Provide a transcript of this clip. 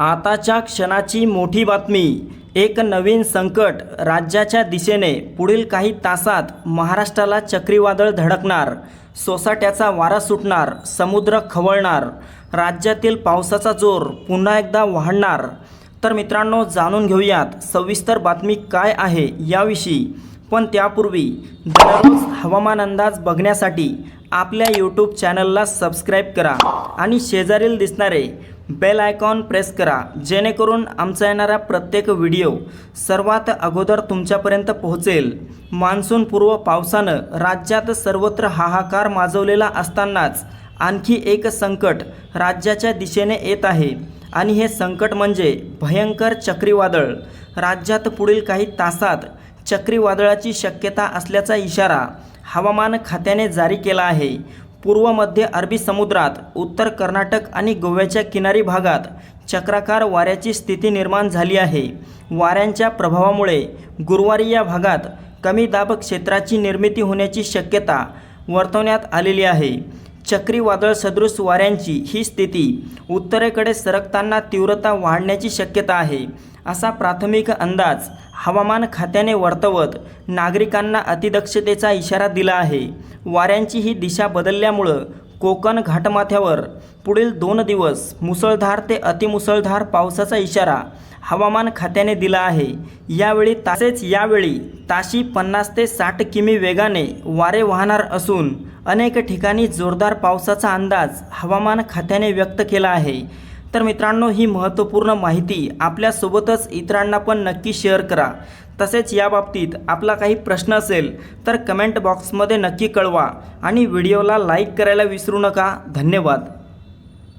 आताच्या क्षणाची मोठी बातमी. एक नवीन संकट राज्याच्या दिशेने पुढील काही तासात महाराष्ट्राला चक्रीवादळ धडकणार. सोसाट्याचा वारा सुटणार समुद्र खवळणार. राज्यातील पावसाचा जोर पुन्हा एकदा वाढणार तर मित्रांनो जाणून घेऊयात सविस्तर बातमी काय आहे याविषयी. पण त्यापूर्वी दररोज हवामान अंदाज बघण्यासाठी आपल्या यूट्यूब चॅनलला सबस्क्राईब करा. आणि शेजारील दिसणारे बेल आयकॉन प्रेस करा जेणेकरून आमचा येणारा प्रत्येक व्हिडिओ सर्वात अगोदर तुमच्यापर्यंत पोहोचेल. मान्सूनपूर्व पावसानं राज्यात सर्वत्र हाहाकार माजवलेला असतानाच आणखी एक संकट राज्याच्या दिशेने येत आहे. आणि हे संकट म्हणजे भयंकर चक्रीवादळ. राज्यात पुढील काही तासात चक्रीवादळाची शक्यता असल्याचा इशारा हवामान खात्याने जारी केला आहे. पूर्व मध्य अरबी समुद्रात उत्तर कर्नाटक आणि गोव्याच्या किनारी भागात चक्राकार वाऱ्याची स्थिती निर्माण झाली आहे. वाऱ्यांच्या प्रभावामुळे गुरुवारी या भागात कमी दाब क्षेत्राची निर्मिती होण्याची शक्यता वर्तवण्यात आलेली आहे. चक्रीवादळ सदृश वाऱ्यांची ही स्थिती उत्तरेकडे सरकताना तीव्रता वाढण्याची शक्यता आहे. असा प्राथमिक अंदाज हवामान खात्याने वर्तवत नागरिकांना अतिदक्षतेचा इशारा दिला आहे. वाऱ्यांची ही दिशा बदलल्यामुळं कोकण घाटमाथ्यावर पुढील दोन दिवस मुसळधार ते अतिमुसळधार पावसाचा इशारा हवामान खात्याने दिला आहे. यावेळी तसेच यावेळी ताशी पन्नास ते साठ किमी वेगाने वारे वाहणार असून अनेक ठिकाणी जोरदार पावसाचा अंदाज हवामान खात्याने व्यक्त केला आहे. तर मित्रांनो ही महत्त्वपूर्ण माहिती आपल्यासोबतच इतरांना पण नक्की शेअर करा. तसेच याबाबतीत आपला काही प्रश्न असेल तर कमेंट बॉक्समध्ये नक्की कळवा आणि व्हिडिओला लाईक करायला विसरू नका. धन्यवाद.